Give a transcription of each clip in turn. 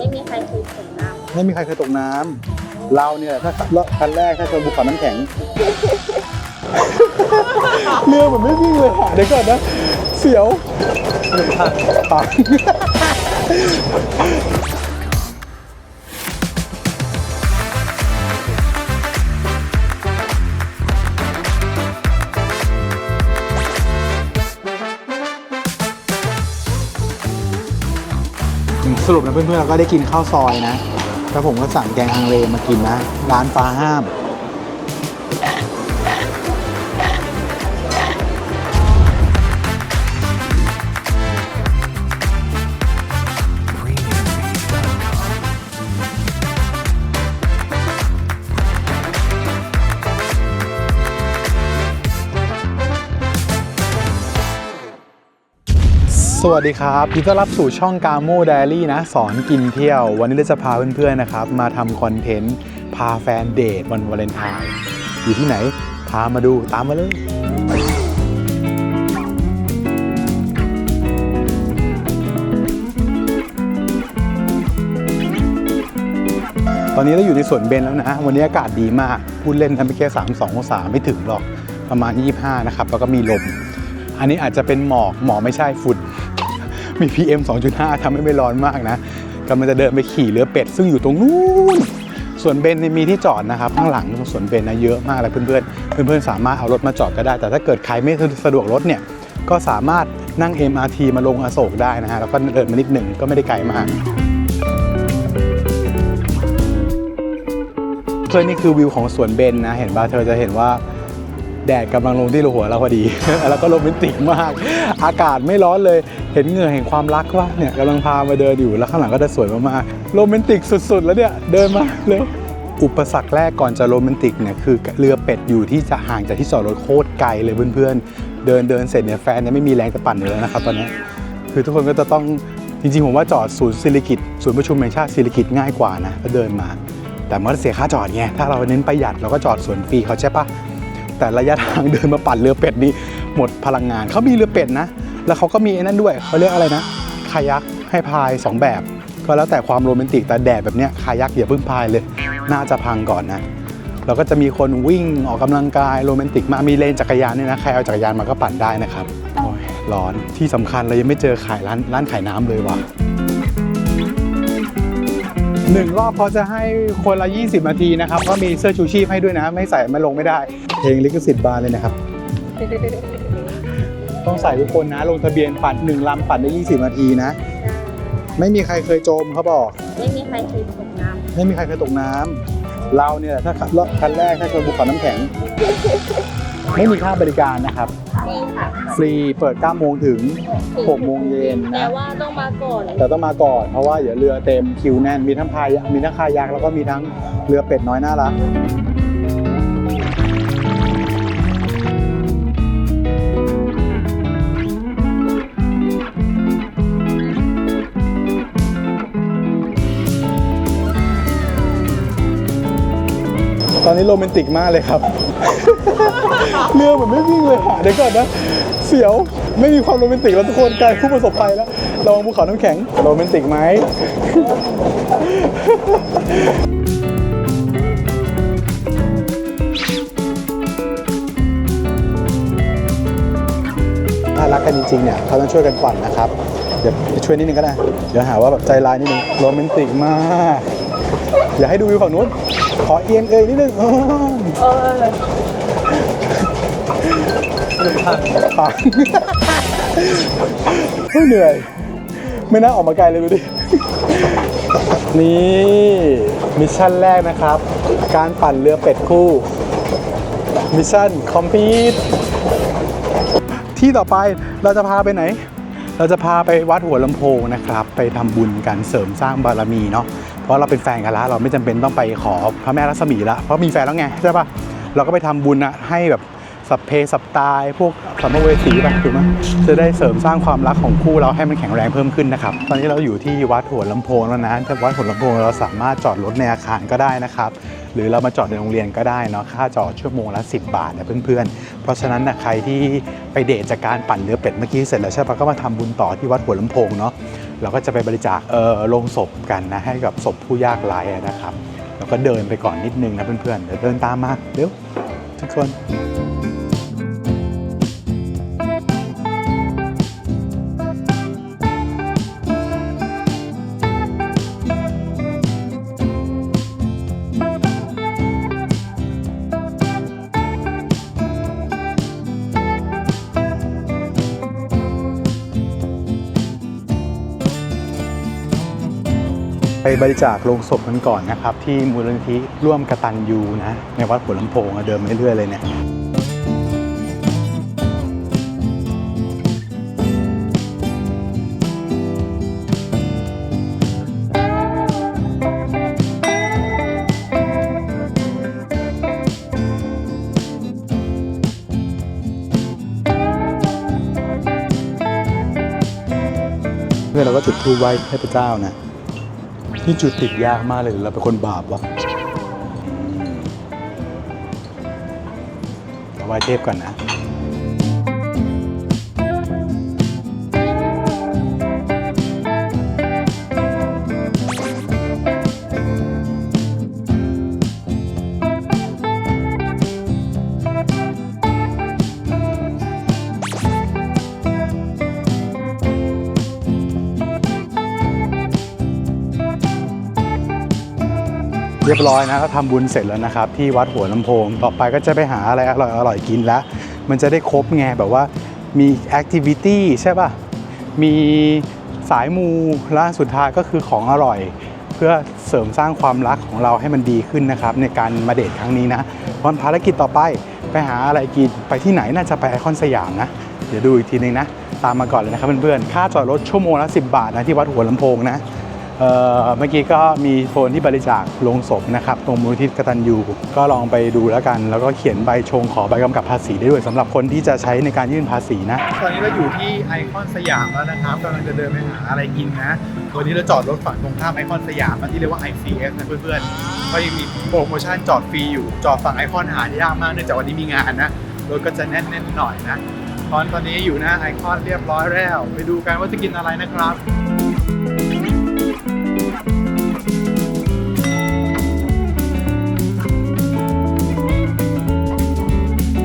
ไม่มีใครเคยตกน้ำไม่มีใครเคยตกน้ำเราเนี่ยถ้าคันแรกถ้าชนภูเขาน้ำแข็ง เรือเหมือนไม่วิ่งเลยอะเดี๋ยวก่อนนะ เสียวหนึบปัง รุปนะเพื่อนๆเราก็ได้กินข้าวซอยนะแล้วผมก็สั่งแกงฮังเลมากินนะ ร้านฟ้าห้าม สวัสดีครับยินดีต้อนรับสู่ช่องกาโมไดรี่นะ สอนกินเที่ยว วันนี้เราจะพาเพื่อนๆนะครับ มาทำคอนเทนต์ พาแฟนเดทวันวาเลนไทน์อยู่ที่ไหน พามาดูตามมาเลย ตอนนี้เราอยู่ในสวนเบนแล้วนะ วันนี้อากาศดีมาก พูดเล่นทำไปแค่3 2องศาไม่ถึงหรอกประมาณ 25 นะครับ แล้วก็มีลมอันนี้อาจจะเป็นหมอกหมอกไม่ใช่ฝุ่น มี PM 2.5ทำให้ไม่ร้อนมากนะกำลังจะเดินไปขี่เรือเป็ด ซึ่งอยู่ตรงนู้นส่วนเบนเนี่ยมีที่จอดนะครับข้างหลังสวนเบนนะเยอะมากเลยเพื่อนๆ เพื่อนๆ สามารถเอารถมาจอดก็ได้ แต่ถ้าเกิดใครไม่สะดวกรถเนี่ยก็สามารถนั่ง MRT มาลงอโศกได้นะฮะแล้วก็เดินมานิดหนึ่งก็ไม่ได้ไกลมากเพื่อนนี่คือวิวของสวนเบนนะ เห็นป่ะเธอจะเห็นว่าแดดกำลังลงที่หัวเราพอดี แล้วก็โรแมนติกมาก อากาศไม่ร้อนเลย เห็นเหงื่อแห่งความรักว่าเนี่ยกำลังพามาเดินอยู่แล้วข้างหลังก็จะสวยมากๆโรแมนติกสุดๆ แล้วเนี่ยเดินมาเร็วอุปสรรคแรกก่อนจะโรแมนติกเนี่ยคือเรือเป็ดอยู่ที่จะห่างจากที่จอดรถโคตรไกลเลยเพื่อนๆ เดินเดินเสร็จเนี่ยแฟนเนี่ยไม่มีแรงจะปั่นเลยนะครับตอนนี้คือทุกคนก็จะต้องจริงๆ ผมว่าจอดศูนย์ศิริกิตศูนย์ประชุมแห่งชาติศิริกิตง่ายกว่านะก็เดินมา แต่มันเสียค่าจอดไงถ้าเราเน้นประหยัดเราก็จอดสวนฟรีเขาใช่ปะแต่ระยะทางเดินมาปั่นเรือเป็ดนี่หมดพลังงานเขามีเรือเป็ดนะ แล้วเขาก็มีไอ้นั่นด้วยเขาเรียกอะไรนะคายักให้พาย 2 แบบ ก็แล้วแต่ความโรแมนติกแต่แดดแบบเนี้ยคายักอย่าเพิ่งพายเลย น่าจะพังก่อนนะเราก็จะมีคนวิ่งออกกำลังกายโรแมนติกมากมีเลนจักรยานเนี่ยนะใครเอาจักรยานมาก็ปั่นได้นะครับโอ้ยร้อนที่สำคัญเรายังไม่เจอขายร้านร้านขายน้ำเลยว่ะหนึ่งรอบเขาจะให้คนละ 20 นาทีนะครับก็มีเสื้อชูชีพให้ด้วยนะ ไม่ใส่ไม่ลงไม่ได้ เพลงลิขสิทธิ์บานเลยนะครับ ต้องใส่ทุกคนนะ ลงทะเบียนปั่นหนึ่งลำปั่นได้ 20 นาทีนะำไม่มีใครเคยจมเขาบอก ไม่มีใครเคยตกน้ไม่มีใครเคยตกน้ำเราเนี่ยถ้าคันแรกถ้าชนภูเขาน้ำแข็ง ไม่มีค่าบริการนะครับำนี่ค่ะฟรีเปิด9โมงถึง 6 โมงเย็นแต่นะ ว่าต้องมาก่อนแต่ต้องมาก่อนเพราะว่าเดี๋ยวเรือเต็มคิวแน่น มีทั้งพายมีทั้งคายักแล้วก็มีทั้งเรือเป็ดน้อยน่ารัก อนนี้โรแมนติกมากเลยครับเรือเหมือนไม่วิ่งเลยอะเดี๋ยวก่อนนะเสียวไม่มีความโรแมนติกแล้วทุกคนกลายเป็นผู้ประสบภัยแล้วระวังภูเขาน้ำแข็งโรแมนติกไหมถ้ารักกันจริงๆเนี่ยเขาต้องช่วยกันปั่นนะครับ เดี๋ยวช่วยนิดนึงก็ได้ เดี๋ยวหาว่าแบบใจร้ายนิดนึงโรแมนติกมาก อย่าให้ดูวิวฝั่งนู้น ขอเอียงเอยนิดนึงอ้าวเออพังเฮ้ยเหนื่อย ไม่น่าออกมาไกลเลยดูดิ นี่มิชชั่นแรกนะครับ การปั่นเรือเป็ดคู่ มิชชั่นคอมพลีทที่ต่อไปเราจะพาไปไหน เราจะพาไปวัดหัวลำโพงนะครับ ไปทำบุญกันเสริมสร้างบารมีเนาะเพราะเราเป็นแฟนกันแล้วเราไม่จำเป็นต้องไปขอพระแม่รัศมีละเพราะมีแฟนแล้วไงใช่ปะเราก็ไปทำบุญอะให้แบบสัพเพสัพตายพวกสัมภเวสีไปถูกไหมจะได้เสริมสร้างความรักของคู่เราให้มันแข็งแรงเพิ่มขึ้นนะครับ ตอนนี้เราอยู่ที่วัดหัวลำโพงแล้วนะที่วัดหัวลำโพงเราสามารถจอดรถในอาคารก็ได้นะครับ หรือเรามาจอดในโรงเรียนก็ได้เนาะค่าจอดชั่วโมงละ 10 บาทนะเพื่อนๆ เพราะฉะนั้นนะใครที่ไปเดทจากการปั่นเรือเป็ดเมื่อกี้เสร็จแล้วใช่ปะก็มาทำบุญต่อที่วัดหัวลำโพงเนาะเราก็จะไปบริจาคเออลงศพกันนะให้กับศพผู้ยากไร้นะครับแล้วก็เดินไปก่อนนิดนึงนะเพื่อนๆเดี๋ยวเดินตามมาเร็วทุกคน ไปบริจาคโลงศพกันก่อนนะครับ ที่มูลนิธิร่วมกระตันยูนะในวัดหัวลำโพงเดินมาเรื่อยๆเลยเนี่ยเพื่อเราก็จุดธูปไหว้เทพเจ้านะ ที่จุดติดยากมากเลยหรือเราเป็นคนบาปวะเอาไหว้เทพก่อนนะ รียบร้อยนะก็ทำบุญเสร็จแล้วนะครับ ที่วัดหัวลำโพง ต่อไปก็จะไปหาอะไรอร่อยอร่อยกินแล้ว มันจะได้ครบไงแบบว่ามีแอคทิวิตี้ใช่ป่ะ มีสายมูและสุดท้ายก็คือของอร่อย เพื่อเสริมสร้างความรักของเราให้มันดีขึ้นนะครับ ในการมาเดทครั้งนี้นะวันภารกิจต่อไปไปหาอะไรกินไปที่ไหนน่าจะไปไอคอนสยามนะ เดี๋ยวดูอีกทีนึงนะ ตามมาก่อนเลยนะครับเพื่อนๆค่าจอดรถชั่วโมงละ10 บาทนะที่วัดหัวลำโพงนะ เมื่อกี้ก็มีโฟนที่บริจาคลงศพนะครับตรงมูลที่กตัญญูก็ลองไปดูแล้วกัน แล้วก็เขียนใบชงขอใบกำกับภาษีได้ด้วยสำหรับคนที่จะใช้ในการยื่นภาษีนะ ตอนนี้เราอยู่ที่ไอคอนสยามแล้วนะครับกำลังจะเดินไปหาอะไรกินนะวันนี้เราจอดรถฝั่งตรงข้ามไอคอนสยามที่เรียกว่า ICS นะเพื่อนๆก็ยังมีโปรโมชั่นจอดฟรีอยู่ จอดฝั่งไอคอนหายากมากเนื่องจากวันนี้มีงานนะรถก็จะแน่นๆหน่อยนะตอนตอนนี้อยู่หน้าไอคอนเรียบร้อยแล้ว ไปดูกันว่าจะกินอะไรนะครับ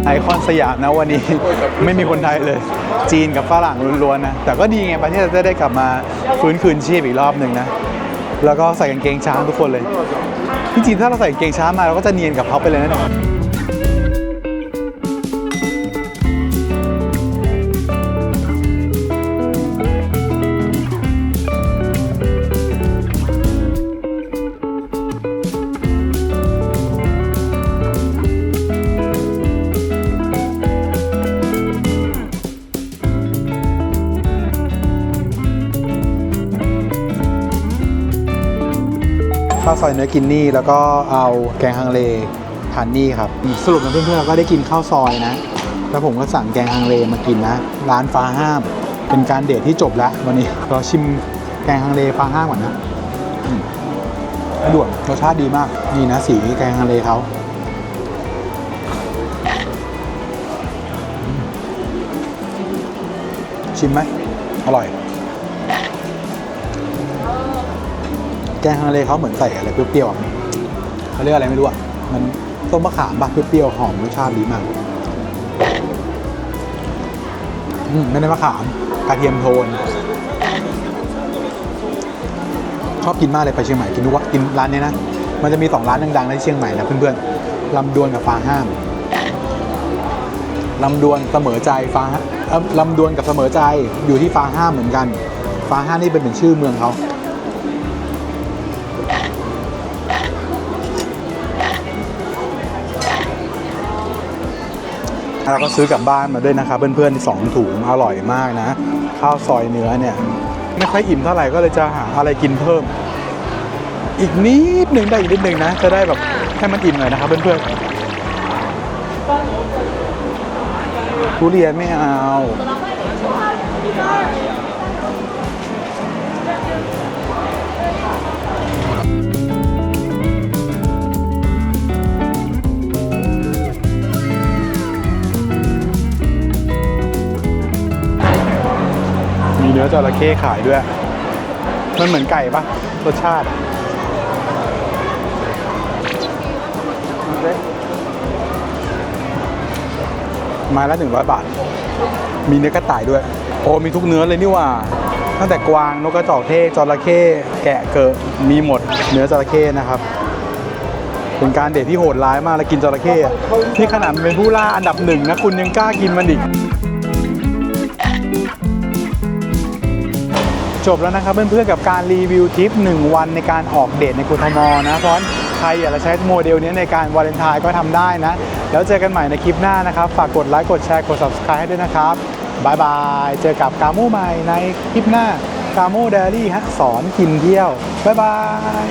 ไอคอนสยามนะวันนี้ไม่มีคนไทยเลย จีนกับฝรั่งล้วนๆนะ แต่ก็ดีไงประเทศจะได้กลับมาฟื้นคืนชีพอีกรอบหนึ่งนะ แล้วก็ใส่กางเกงช้างทุกคนเลยที่จริงถ้าเราใส่กางเกงช้างมาเราก็จะเนียนกับเขาไปเลยนะเนี่ย ข้าวซอยเนื้อกินนี่ แล้วก็เอาแกงฮังเลทานนี่ครับ สรุปนะเพื่อนๆเราก็ได้กินข้าวซอยนะ แล้วผมก็สั่งแกงฮังเลมากินนะ ร้านฟ้าห้าม เป็นการเดทที่จบแล้ววันนี้เราชิมแกงฮังเลฟ้าห้ามก่อนนะอืมด่วนรสชาติดีมาก นี่นะสีแกงฮังเลเขาชิมไหมอร่อย กงฮังเลเขาเหมือนใส่อะไรเปรี้ยวๆอะเขาเรียกอะไรไม่รู้อะมันต้มมะขามปะเปรี้ยวๆหอมรสชาติดีมากอืมไม่ได้มะขามกระเทียมโทน ชอบกินมากเลยไปเชียงใหม่กินทุกวันกินร้านนี้นะมันจะมีสองร้านดังๆในเชียงใหม่นะเพื่อนๆลำดวนกับฟางห้ามลำดวนเสมอใจฟ้าลำดวนกับเสมอใจอยู่ที่ฟ้าห้ามเหมือนกัน ฟ้าห้ามนี่เป็นเหมือนชื่อเมืองเขา เราก็ซื้อกลับบ้านมาด้วยนะครับเพื่อนๆสองถุงอร่อยมากนะ ข้าวซอยเนื้อเนี่ยไม่ค่อยอิ่มเท่าไหร่ก็เลยจะหาอะไรกินเพิ่ม อีกนิดหนึ่งได้อีกนิดหนึ่งนะ จะได้แบบให้มันอิ่มหน่อยนะครับเพื่อนๆทุเรียนไม่เอา เนื้อจระเข้ขายด้วย มันเหมือนไก่ปะรสชาติม้ละ100บาท มีเนื้อกระต่ายด้วย โอ้มีทุกเนื้อเลยนี่ว่า ตั้งแต่กวาง นกกระจอกเทศจระเข้แกะเกิดมีหมด เนื้อจระเข้นะครับเป็นการเดทที่โหดร้ายมากแล้วกินจระเข้อะนี่ขนาดมันเป็นผู้ล่าอันดับหนึ่งนะคุณยังกล้ากินมันอีก จบแล้วนะครับเพื่อนๆกับการรีวิวทริป 1 วันในการออกเดทในกทมนะเพราะใครอยากจะใช้โมเดลนี้ในการวาเลนไทน์ก็ทำได้นะ แล้วเจอกันใหม่ในคลิปหน้านะครับ ฝากกดไลค์กดแชร์กด subscribe ให้ด้วยนะครับบายบายเจอกับกาโมใหม่ในคลิปหน้ากาโมเดลี่ฮะสอนกินเที่ยวบายบาย